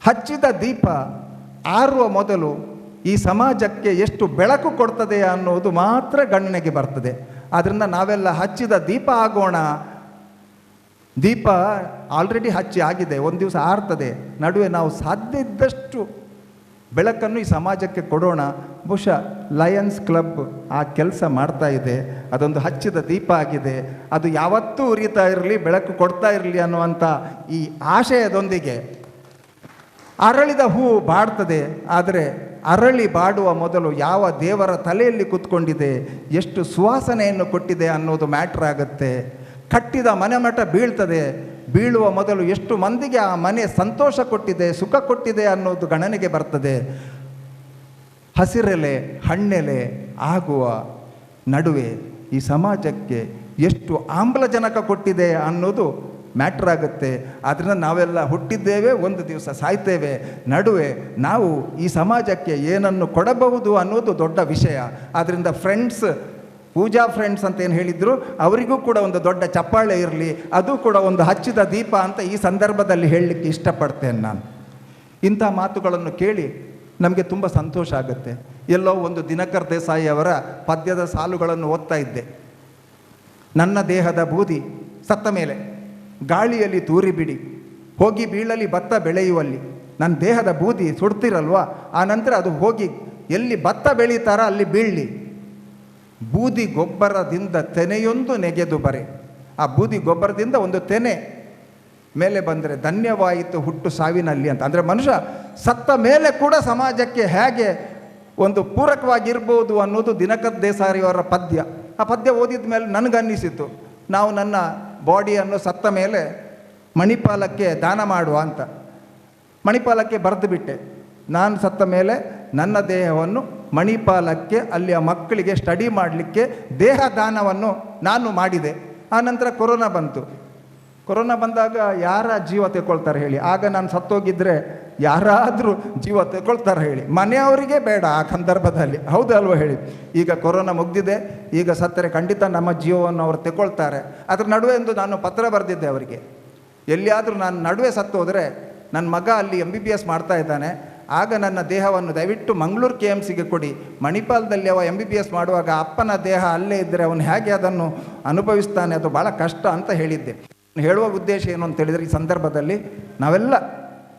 ಹಚ್ಚಿದ ದೀಪ ಆರುವ ಮೊದಲು ಈ ಸಮಾಜಕ್ಕೆ ಎಷ್ಟು ಬೆಳಕು ಕೊಡ್ತದೆ ಅನ್ನೋದು ಮಾತ್ರ ಗಣನೆಗೆ ಬರ್ತದೆ. ಆದ್ದರಿಂದ ನಾವೆಲ್ಲ ಹಚ್ಚಿದ ದೀಪ ಆಗೋಣ. ದೀಪ ಆಲ್ರೆಡಿ ಹಚ್ಚಿ ಆಗಿದೆ, ಒಂದು ದಿವಸ ಆರ್ತದೆ. ನಡುವೆ ನಾವು ಸಾಧ್ಯ ಇದ್ದಷ್ಟು ಬೆಳಕನ್ನು ಈ ಸಮಾಜಕ್ಕೆ ಕೊಡೋಣ. ಬಹುಶಃ ಲಯನ್ಸ್ ಕ್ಲಬ್ ಆ ಕೆಲಸ ಮಾಡ್ತಾ ಇದೆ, ಅದೊಂದು ಹಚ್ಚಿದ ದೀಪ ಆಗಿದೆ. ಅದು ಯಾವತ್ತೂ ಉರಿತಾ ಇರಲಿ, ಬೆಳಕು ಕೊಡ್ತಾ ಇರಲಿ ಅನ್ನುವಂಥ ಈ ಆಶಯದೊಂದಿಗೆ ಅರಳಿದ ಹೂ ಬಾಡ್ತದೆ, ಆದರೆ ಅರಳಿ ಬಾಡುವ ಮೊದಲು ಯಾವ ದೇವರ ತಲೆಯಲ್ಲಿ ಕೂತ್ಕೊಂಡಿದೆ, ಎಷ್ಟು ಸುವಾಸನೆಯನ್ನು ಕೊಟ್ಟಿದೆ ಅನ್ನೋದು ಮ್ಯಾಟ್ರ್ ಆಗುತ್ತೆ. ಕಟ್ಟಿದ ಮನೆ ಮಠ ಬೀಳ್ತದೆ, ಬೀಳುವ ಮೊದಲು ಎಷ್ಟು ಮಂದಿಗೆ ಆ ಮನೆ ಸಂತೋಷ ಕೊಟ್ಟಿದೆ, ಸುಖ ಕೊಟ್ಟಿದೆ ಅನ್ನೋದು ಗಣನೆಗೆ ಬರ್ತದೆ. ಹಸಿರೆಲೆ, ಹಣ್ಣೆಲೆ ಆಗುವ ನಡುವೆ ಈ ಸಮಾಜಕ್ಕೆ ಎಷ್ಟು ಆಮ್ಲಜನಕ ಕೊಟ್ಟಿದೆ ಅನ್ನೋದು ಮ್ಯಾಟ್ರ್ ಆಗುತ್ತೆ. ಆದ್ದರಿಂದ ನಾವೆಲ್ಲ ಹುಟ್ಟಿದ್ದೇವೆ, ಒಂದು ದಿವಸ ಸಾಯ್ತೇವೆ. ನಡುವೆ ನಾವು ಈ ಸಮಾಜಕ್ಕೆ ಏನನ್ನು ಕೊಡಬಹುದು ಅನ್ನೋದು ದೊಡ್ಡ ವಿಷಯ. ಆದ್ದರಿಂದ ಫ್ರೆಂಡ್ಸ್ ಪೂಜಾ ಫ್ರೆಂಡ್ಸ್ ಅಂತ ಏನು ಹೇಳಿದ್ರು, ಅವರಿಗೂ ಕೂಡ ಒಂದು ದೊಡ್ಡ ಚಪ್ಪಾಳೆ ಇರಲಿ, ಅದು ಕೂಡ ಒಂದು ಹಚ್ಚಿದ ದೀಪ ಅಂತ ಈ ಸಂದರ್ಭದಲ್ಲಿ ಹೇಳಲಿಕ್ಕೆ ಇಷ್ಟಪಡ್ತೇನೆ ನಾನು. ಇಂಥ ಮಾತುಗಳನ್ನು ಕೇಳಿ ನಮಗೆ ತುಂಬ ಸಂತೋಷ ಆಗುತ್ತೆ. ಎಲ್ಲೋ ಒಂದು ದಿನಕರ್ ದೇಸಾಯಿ ಅವರ ಪದ್ಯದ ಸಾಲುಗಳನ್ನು ಓದ್ತಾ ಇದ್ದೆ. ನನ್ನ ದೇಹದ ಬೂದಿ ಸತ್ತ ಮೇಲೆ. ಗಾಳಿಯಲ್ಲಿ ತೂರಿಬಿಡಿ ಹೋಗಿ ಬೀಳಲಿ ಭತ್ತ ಬೆಳೆಯುವಲ್ಲಿ. ನನ್ನ ದೇಹದ ಬೂದಿ ಸುಡ್ತಿರಲ್ವಾ? ಆ ನಂತರ ಅದು ಹೋಗಿ ಎಲ್ಲಿ ಭತ್ತ ಬೆಳೀತಾರ ಅಲ್ಲಿ ಬೀಳಲಿ. ಬೂದಿ ಗೊಬ್ಬರದಿಂದ ತೆನೆಯೊಂದು ನೆಗೆದು ಬರೆ. ಆ ಬೂದಿ ಗೊಬ್ಬರದಿಂದ ಒಂದು ತೆನೆ ಮೇಲೆ ಬಂದರೆ ಧನ್ಯವಾಯಿತು ಹುಟ್ಟು ಸಾವಿನಲ್ಲಿ ಅಂತ. ಅಂದರೆ ಮನುಷ್ಯ ಸತ್ತ ಮೇಲೆ ಕೂಡ ಸಮಾಜಕ್ಕೆ ಹೇಗೆ ಒಂದು ಪೂರಕವಾಗಿರ್ಬೋದು ಅನ್ನೋದು ದಿನಕರ್ ದೇಸಾರಿಯವರ ಪದ್ಯ. ಆ ಪದ್ಯ ಓದಿದ ಮೇಲೆ ನನಗನ್ನಿಸಿತು. ನಾವು ನನ್ನ ಬಾಡಿಯನ್ನು ಸತ್ತ ಮೇಲೆ ಮಣಿಪಾಲಕ್ಕೆ ದಾನ ಮಾಡುವ ಅಂತ. ಮಣಿಪಾಲಕ್ಕೆ ಬರೆದು ಬಿಟ್ಟೆ. ನಾನು ಸತ್ತ ಮೇಲೆ ನನ್ನ ದೇಹವನ್ನು ಮಣಿಪಾಲಕ್ಕೆ, ಅಲ್ಲಿಯ ಮಕ್ಕಳಿಗೆ ಸ್ಟಡಿ ಮಾಡಲಿಕ್ಕೆ ದೇಹ ದಾನವನ್ನು ನಾನು ಮಾಡಿದೆ. ಆನಂತರ ಕೊರೋನಾ ಬಂತು. ಕೊರೋನಾ ಬಂದಾಗ ಯಾರ ಜೀವ ತೆಕ್ಕೊಳ್ತಾರೆ ಹೇಳಿ? ಆಗ ನಾನು ಸತ್ತೋಗಿದ್ರೆ ಯಾರಾದರೂ ಜೀವ ತೆಕ್ಕೊಳ್ತಾರೆ ಹೇಳಿ? ಮನೆಯವರಿಗೆ ಬೇಡ ಆ ಸಂದರ್ಭದಲ್ಲಿ. ಹೌದಲ್ವ ಹೇಳಿ? ಈಗ ಕೊರೋನಾ ಮುಗ್ದಿದೆ, ಈಗ ಸತ್ತರೆ ಖಂಡಿತ ನಮ್ಮ ಜೀವವನ್ನು ಅವರು ತೆಕ್ಕೊಳ್ತಾರೆ ಅದ್ರ ನಡುವೆ ಎಂದು ನಾನು ಪತ್ರ ಬರೆದಿದ್ದೆ ಅವರಿಗೆ. ಎಲ್ಲಿಯಾದರೂ ನಾನು ನಡುವೆ ಸತ್ತು ಹೋದರೆ ನನ್ನ ಮಗ ಅಲ್ಲಿ ಎಂ ಬಿ ಬಿ ಎಸ್ ಮಾಡ್ತಾ ಇದ್ದಾನೆ. ಆಗ ನನ್ನ ದೇಹವನ್ನು ದಯವಿಟ್ಟು ಮಂಗಳೂರು ಕೆ ಎಂ ಸಿಗೆ ಕೊಡಿ. ಮಣಿಪಾಲದಲ್ಲಿ ಅವ ಎಂ ಬಿ ಬಿ ಎಸ್ ಮಾಡುವಾಗ ಅಪ್ಪನ ದೇಹ ಅಲ್ಲೇ ಇದ್ದರೆ ಅವನು ಹೇಗೆ ಅದನ್ನು ಅನುಭವಿಸ್ತಾನೆ ಅದು ಭಾಳ ಕಷ್ಟ ಅಂತ ಹೇಳಿದ್ದೆ. ಹೇಳುವ ಉದ್ದೇಶ ಏನು ಅಂತ ಹೇಳಿದರೆ ಈ ಸಂದರ್ಭದಲ್ಲಿ ನಾವೆಲ್ಲ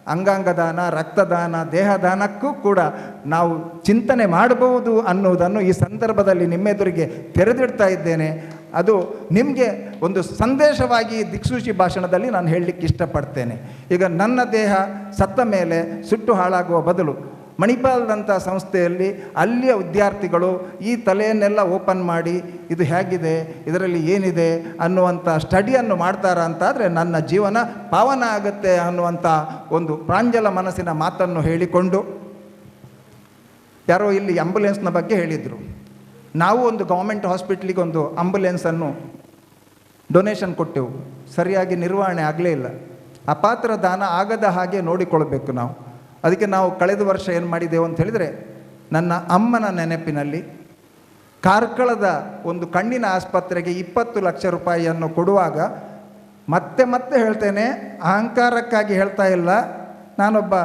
ಅಂಗಾಂಗದಾನ, ರಕ್ತದಾನ, ದೇಹದಾನಕ್ಕೂ ಕೂಡ ನಾವು ಚಿಂತನೆ ಮಾಡಬಹುದು ಅನ್ನುವುದನ್ನು ಈ ಸಂದರ್ಭದಲ್ಲಿ ನಿಮ್ಮೆದುರಿಗೆ ತೆರೆದಿಡ್ತಾ ಇದ್ದೇನೆ. ಅದು ನಿಮಗೆ ಒಂದು ಸಂದೇಶವಾಗಿ ದಿಕ್ಸೂಚಿ ಭಾಷಣದಲ್ಲಿ ನಾನು ಹೇಳಲಿಕ್ಕೆ ಇಷ್ಟಪಡ್ತೇನೆ. ಈಗ ನನ್ನ ದೇಹ ಸತ್ತ ಮೇಲೆ ಸುಟ್ಟು ಹಾಳಾಗುವ ಬದಲು ಮಣಿಪಾಲದಂಥ ಸಂಸ್ಥೆಯಲ್ಲಿ ಅಲ್ಲಿಯ ವಿದ್ಯಾರ್ಥಿಗಳು ಈ ತಲೆಯನ್ನೆಲ್ಲ ಓಪನ್ ಮಾಡಿ ಇದು ಹೇಗಿದೆ, ಇದರಲ್ಲಿ ಏನಿದೆ ಅನ್ನುವಂಥ ಸ್ಟಡಿಯನ್ನು ಮಾಡ್ತಾರ ಅಂತಾದರೆ ನನ್ನ ಜೀವನ ಪಾವನ ಆಗುತ್ತೆ ಅನ್ನುವಂಥ ಒಂದು ಪ್ರಾಂಜಲ ಮನಸ್ಸಿನ ಮಾತನ್ನು ಹೇಳಿಕೊಂಡು ಯಾರೋ ಇಲ್ಲಿ ಆಂಬುಲೆನ್ಸ್ನ ಬಗ್ಗೆ ಹೇಳಿದರು. ನಾವು ಒಂದು ಗೌರ್ಮೆಂಟ್ ಹಾಸ್ಪಿಟ್ಲಿಗೆ ಒಂದು ಆಂಬುಲೆನ್ಸನ್ನು ಡೊನೇಷನ್ ಕೊಟ್ಟೆವು. ಸರಿಯಾಗಿ ನಿರ್ವಹಣೆ ಆಗಲೇ ಇಲ್ಲ. ಅಪಾತ್ರ ದಾನ ಆಗದ ಹಾಗೆ ನೋಡಿಕೊಳ್ಬೇಕು ನಾವು. ಅದಕ್ಕೆ ನಾವು ಕಳೆದ ವರ್ಷ ಏನು ಮಾಡಿದೆವು ಅಂತ ಹೇಳಿದರೆ, ನನ್ನ ಅಮ್ಮನ ನೆನಪಿನಲ್ಲಿ ಕಾರ್ಕಳದ ಒಂದು ಕಣ್ಣಿನ ಆಸ್ಪತ್ರೆಗೆ ಇಪ್ಪತ್ತು ಲಕ್ಷ ರೂಪಾಯಿಯನ್ನು ಕೊಡುವಾಗ ಮತ್ತೆ ಮತ್ತೆ ಹೇಳ್ತೇನೆ, ಅಹಂಕಾರಕ್ಕಾಗಿ ಹೇಳ್ತಾ ಇಲ್ಲ, ನಾನೊಬ್ಬ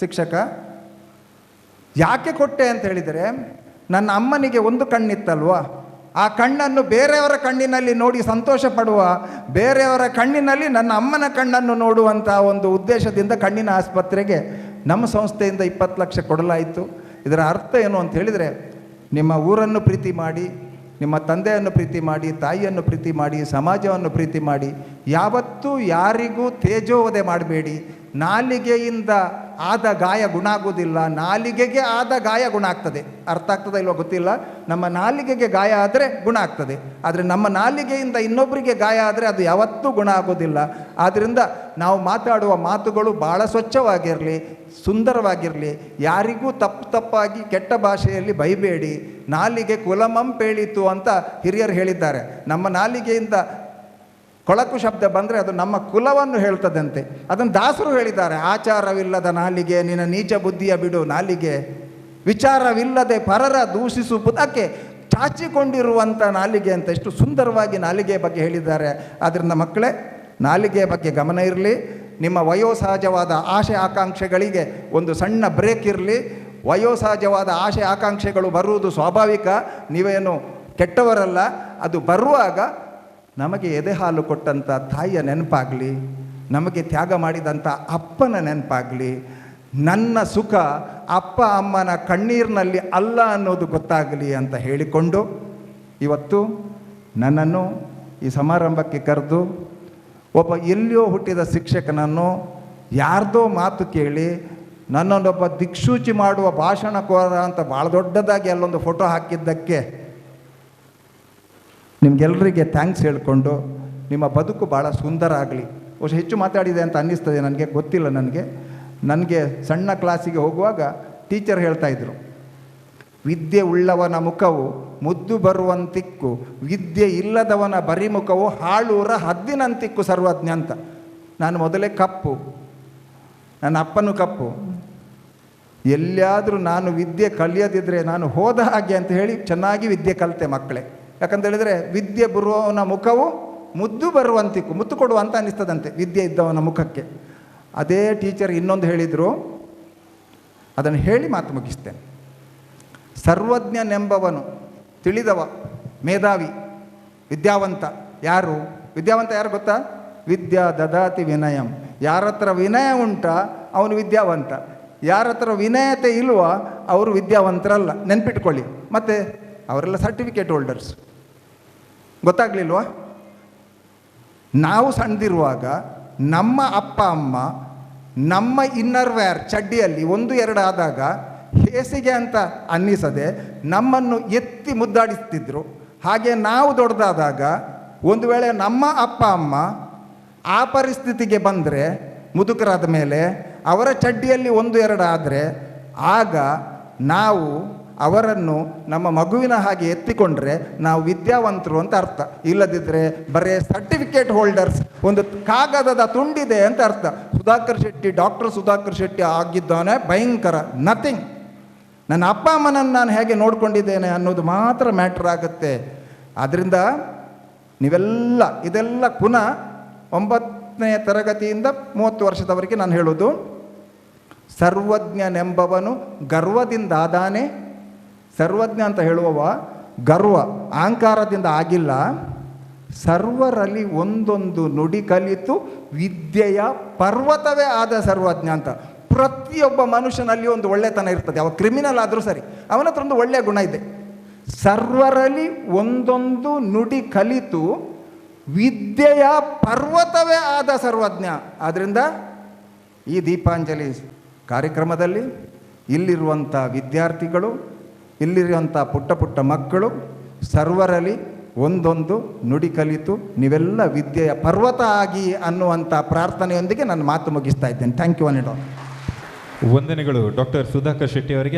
ಶಿಕ್ಷಕ. ಯಾಕೆ ಕೊಟ್ಟೆ ಅಂತ ಹೇಳಿದರೆ, ನನ್ನ ಅಮ್ಮನಿಗೆ ಒಂದು ಕಣ್ಣಿತ್ತಲ್ವಾ? ಆ ಕಣ್ಣನ್ನು ಬೇರೆಯವರ ಕಣ್ಣಿನಲ್ಲಿ ನೋಡಿ ಸಂತೋಷ ಪಡುವ ಬೇರೆಯವರ ಕಣ್ಣಿನಲ್ಲಿ ನನ್ನ ಅಮ್ಮನ ಕಣ್ಣನ್ನು ನೋಡುವಂಥ ಒಂದು ಉದ್ದೇಶದಿಂದ ಕಣ್ಣಿನ ಆಸ್ಪತ್ರೆಗೆ ನಮ್ಮ ಸಂಸ್ಥೆಯಿಂದ ಇಪ್ಪತ್ತು ಲಕ್ಷ ಕೊಡಲಾಯಿತು. ಇದರ ಅರ್ಥ ಏನು ಅಂತ ಹೇಳಿದರೆ, ನಿಮ್ಮ ಊರನ್ನು ಪ್ರೀತಿ ಮಾಡಿ, ನಿಮ್ಮ ತಂದೆಯನ್ನು ಪ್ರೀತಿ ಮಾಡಿ, ತಾಯಿಯನ್ನು ಪ್ರೀತಿ ಮಾಡಿ, ಸಮಾಜವನ್ನು ಪ್ರೀತಿ ಮಾಡಿ, ಯಾವತ್ತೂ ಯಾರಿಗೂ ತೇಜೋವಧೆ ಮಾಡಬೇಡಿ. ನಾಲಿಗೆಯಿಂದ ಆದ ಗಾಯ ಗುಣ ಆಗುವುದಿಲ್ಲ ನಾಲಿಗೆಗೆ ಆದ ಗಾಯ ಗುಣ ಆಗ್ತದೆ. ಅರ್ಥ ಆಗ್ತದ ಇಲ್ವೋ ಗೊತ್ತಿಲ್ಲ? ನಮ್ಮ ನಾಲಿಗೆಗೆ ಗಾಯ ಆದರೆ ಗುಣ ಆಗ್ತದೆ. ಆದರೆ ನಮ್ಮ ನಾಲಿಗೆಯಿಂದ ಇನ್ನೊಬ್ಬರಿಗೆ ಗಾಯ ಆದರೆ ಅದು ಯಾವತ್ತೂ ಗುಣ ಆಗೋದಿಲ್ಲ ಆದ್ದರಿಂದ ನಾವು ಮಾತಾಡುವ ಮಾತುಗಳು ಭಾಳ ಸ್ವಚ್ಛವಾಗಿರಲಿ, ಸುಂದರವಾಗಿರಲಿ, ಯಾರಿಗೂ ತಪ್ಪು ತಪ್ಪಾಗಿ ಕೆಟ್ಟ ಭಾಷೆಯಲ್ಲಿ ಬೈಬೇಡಿ. ನಾಲಿಗೆ ಕುಲಮಂ ಪೇಳಿತು ಅಂತ ಹಿರಿಯರು ಹೇಳಿದ್ದಾರೆ. ನಮ್ಮ ನಾಲಿಗೆಯಿಂದ ಕೊಳಕು ಶಬ್ದ ಬಂದರೆ ಅದು ನಮ್ಮ ಕುಲವನ್ನು ಹೇಳ್ತದಂತೆ. ಅದನ್ನು ದಾಸರು ಹೇಳಿದ್ದಾರೆ, ಆಚಾರವಿಲ್ಲದ ನಾಲಿಗೆ, ನಿನ್ನ ನೀಚ ಬುದ್ಧಿಯ ಬಿಡು ನಾಲಿಗೆ. ವಿಚಾರವಿಲ್ಲದೆ ಪರರ ದೂಷಿಸು ಪುತಕ್ಕೆ ಚಾಚಿಕೊಂಡಿರುವಂಥ ನಾಲಿಗೆ ಅಂತ ಎಷ್ಟು ಸುಂದರವಾಗಿ ನಾಲಿಗೆ ಬಗ್ಗೆ ಹೇಳಿದ್ದಾರೆ. ಆದ್ದರಿಂದ ಮಕ್ಕಳೇ ನಾಲಿಗೆಯ ಬಗ್ಗೆ ಗಮನ ಇರಲಿ, ನಿಮ್ಮ ವಯೋಸಹಜವಾದ ಆಶೆ ಆಕಾಂಕ್ಷೆಗಳಿಗೆ ಒಂದು ಸಣ್ಣ ಬ್ರೇಕ್ ಇರಲಿ. ವಯೋಸಹಜವಾದ ಆಶೆ ಆಕಾಂಕ್ಷೆಗಳು ಬರುವುದು ಸ್ವಾಭಾವಿಕ, ನೀವೇನು ಕೆಟ್ಟವರಲ್ಲ, ಅದು ಬರುವಾಗ ನಮಗೆ ಎದೆ ಹಾಲು ಕೊಟ್ಟಂಥ ತಾಯಿಯ ನೆನಪಾಗಲಿ, ನಮಗೆ ತ್ಯಾಗ ಮಾಡಿದಂಥ ಅಪ್ಪನ ನೆನಪಾಗಲಿ, ನನ್ನ ಸುಖ ಅಪ್ಪ ಅಮ್ಮನ ಕಣ್ಣೀರಿನಲ್ಲಿ ಅಲ್ಲ ಅನ್ನೋದು ಗೊತ್ತಾಗಲಿ ಅಂತ ಹೇಳಿಕೊಂಡು ಇವತ್ತು ನನ್ನನ್ನು ಈ ಸಮಾರಂಭಕ್ಕೆ ಕರೆದು ಒಬ್ಬ ಎಲ್ಲಿಯೋ ಹುಟ್ಟಿದ ಶಿಕ್ಷಕನನ್ನು ಯಾರ್ದೋ ಮಾತು ಕೇಳಿ ನನ್ನೊಂದೊಬ್ಬ ದಿಕ್ಸೂಚಿ ಮಾಡುವ ಭಾಷಣಕೋರ ಅಂತ ಭಾಳ ದೊಡ್ಡದಾಗಿ ಅಲ್ಲೊಂದು ಫೋಟೋ ಹಾಕಿದ್ದಕ್ಕೆ ನಿಮಗೆಲ್ಲರಿಗೆ ಥ್ಯಾಂಕ್ಸ್ ಹೇಳಿಕೊಂಡು ನಿಮ್ಮ ಬದುಕು ಭಾಳ ಸುಂದರ ಆಗಲಿ. ಬಹುಶಃ ಹೆಚ್ಚು ಮಾತಾಡಿದೆ ಅಂತ ಅನ್ನಿಸ್ತದೆ, ನನಗೆ ಗೊತ್ತಿಲ್ಲ ನನಗೆ. ನನಗೆ ಸಣ್ಣ ಕ್ಲಾಸಿಗೆ ಹೋಗುವಾಗ ಟೀಚರ್ ಹೇಳ್ತಾ ಇದ್ರು, ವಿದ್ಯೆ ಉಳ್ಳವನ ಮುಖವು ಮುದ್ದು ಬರುವಂತಿಕ್ಕು, ವಿದ್ಯೆ ಇಲ್ಲದವನ ಬರಿಮುಖವು ಹಾಳೂರ ಹದ್ದಿನಂತಿಕ್ಕು ಸರ್ವಜ್ಞ ಅಂತ. ನಾನು ಮೊದಲೇ ಕಪ್ಪು, ನನ್ನ ಅಪ್ಪನೂ ಕಪ್ಪು. ಎಲ್ಲಿಯಾದರೂ ನಾನು ವಿದ್ಯೆ ಕಲಿಯದಿದ್ದರೆ ನಾನು ಹೋದ ಹಾಗೆ ಅಂತ ಹೇಳಿ ಚೆನ್ನಾಗಿ ವಿದ್ಯೆ ಕಲಿತೆ ಮಕ್ಕಳೇ. ಯಾಕಂತ ಹೇಳಿದರೆ ವಿದ್ಯೆ ಬರುವವನ ಮುಖವು ಮುದ್ದು ಬರುವಂತಿಕ್ಕು, ಮುತ್ತು ಕೊಡುವಂತ ಅನ್ನಿಸ್ತದಂತೆ, ವಿದ್ಯೆ ಇದ್ದವನ ಮುಖಕ್ಕೆ. ಅದೇ ಟೀಚರ್ ಇನ್ನೊಂದು ಹೇಳಿದರು, ಅದನ್ನು ಹೇಳಿ ಮಾತು ಮುಗಿಸ್ತೇನೆ. ಸರ್ವಜ್ಞನೆಂಬವನು ತಿಳಿದವ, ಮೇಧಾವಿ, ವಿದ್ಯಾವಂತ ಯಾರು? ವಿದ್ಯಾವಂತ ಯಾರು ಗೊತ್ತಾ? ವಿದ್ಯಾ ದದಾತಿ ವಿನಯಂ. ಯಾರತ್ರ ವಿನಯ ಉಂಟ, ಅವನು ವಿದ್ಯಾವಂತ. ಯಾರತ್ರ ವಿನಯತೆ ಇಲ್ವ, ಅವರು ವಿದ್ಯಾವಂತರಲ್ಲ. ನೆನ್ಪಿಟ್ಕೊಳ್ಳಿ. ಮತ್ತು ಅವರೆಲ್ಲ ಸರ್ಟಿಫಿಕೇಟ್ ಹೋಲ್ಡರ್ಸ್ ಗೊತ್ತಾಗ್ಲಿಲ್ವಾ? ನಾವು ಸಣ್ಣದಿರುವಾಗ ನಮ್ಮ ಅಪ್ಪ, ಅಮ್ಮ, ನಮ್ಮ ಇನ್ನರ್ ವೇರ್ ಚಡ್ಡಿಯಲ್ಲಿ ಒಂದು, ಎರಡು ಆದಾಗ ಹೇಸಿಗೆ ಅಂತ ಅನ್ನಿಸದೆ ನಮ್ಮನ್ನು ಎತ್ತಿ ಮುದ್ದಾಡಿಸ್ತಿದ್ರು. ಹಾಗೆ ನಾವು ದೊಡ್ಡದಾದಾಗ ಒಂದು ವೇಳೆ ನಮ್ಮ ಅಪ್ಪ, ಅಮ್ಮ ಆ ಪರಿಸ್ಥಿತಿಗೆ ಬಂದರೆ ಮುದುಕರಾದ ಮೇಲೆ ಅವರ ಚಡ್ಡಿಯಲ್ಲಿ ಒಂದು, ಎರಡು ಆದರೆ ಆಗ ನಾವು ಅವರನ್ನು ನಮ್ಮ ಮಗುವಿನ ಹಾಗೆ ಎತ್ತಿಕೊಂಡ್ರೆ ನಾವು ವಿದ್ಯಾವಂತರು ಅಂತ ಅರ್ಥ. ಇಲ್ಲದಿದ್ದರೆ ಬರೇ ಸರ್ಟಿಫಿಕೇಟ್ ಹೋಲ್ಡರ್ಸ್ ಒಂದು ಕಾಗದದ ತುಂಡಿದೆ ಅಂತ ಅರ್ಥ. ಸುಧಾಕರ್ ಶೆಟ್ಟಿ ಡಾಕ್ಟರ್ ಸುಧಾಕರ್ ಶೆಟ್ಟಿ ಆಗಿದ್ದಾನೆ, ಭಯಂಕರ ನಥಿಂಗ್ ನನ್ನ ಅಪ್ಪ ಅಮ್ಮನನ್ನು ನಾನು ಹೇಗೆ ನೋಡ್ಕೊಂಡಿದ್ದೇನೆ ಅನ್ನೋದು ಮಾತ್ರ ಮ್ಯಾಟ್ರ್ ಆಗುತ್ತೆ. ಆದ್ದರಿಂದ ನೀವೆಲ್ಲ, ಇದೆಲ್ಲ ಪುನಃ ಒಂಬತ್ತನೇ ತರಗತಿಯಿಂದ ಮೂವತ್ತು ವರ್ಷದವರೆಗೆ ನಾನು ಹೇಳೋದು, ಸರ್ವಜ್ಞನೆಂಬವನು ಗರ್ವದಿಂದ ಆದಾನೆ ಸರ್ವಜ್ಞ ಅಂತ ಹೇಳುವವ ಗರ್ವ, ಅಹಂಕಾರದಿಂದ ಆಗಿಲ್ಲ. ಸರ್ವರಲ್ಲಿ ಒಂದೊಂದು ನುಡಿ ಕಲಿತು ವಿದ್ಯೆಯ ಪರ್ವತವೇ ಆದ ಸರ್ವಜ್ಞ ಅಂತ. ಪ್ರತಿಯೊಬ್ಬ ಮನುಷ್ಯನಲ್ಲಿ ಒಂದು ಒಳ್ಳೆತನ ಇರ್ತದೆ. ಅವ ಕ್ರಿಮಿನಲ್ ಆದರೂ ಸರಿ, ಅವನ ಹತ್ರ ಒಂದು ಒಳ್ಳೆಯ ಗುಣ ಇದೆ. ಸರ್ವರಲ್ಲಿ ಒಂದೊಂದು ನುಡಿ ಕಲಿತು ವಿದ್ಯೆಯ ಪರ್ವತವೇ ಆದ ಸರ್ವಜ್ಞ. ಆದ್ದರಿಂದ ಈ ದೀಪಾಂಜಲಿ ಕಾರ್ಯಕ್ರಮದಲ್ಲಿ ಇಲ್ಲಿರುವಂಥ ವಿದ್ಯಾರ್ಥಿಗಳು ಇಲ್ಲಿರುವಂಥ ಪುಟ್ಟ ಪುಟ್ಟ ಮಕ್ಕಳು ಸರ್ವರಲ್ಲಿ ಒಂದೊಂದು ನುಡಿ ಕಲಿತು ನೀವೆಲ್ಲ ವಿದ್ಯೆಯ ಪರ್ವತ ಆಗಿ ಅನ್ನುವಂಥ ಪ್ರಾರ್ಥನೆಯೊಂದಿಗೆ ನಾನು ಮಾತು ಮುಗಿಸ್ತಾ ಇದ್ದೇನೆ. ಥ್ಯಾಂಕ್ ಯು ಅನಿಡೋ ವಂದನೆಗಳು ಡಾಕ್ಟರ್ ಸುಧಾಕರ್ ಶೆಟ್ಟಿ ಅವರಿಗೆ.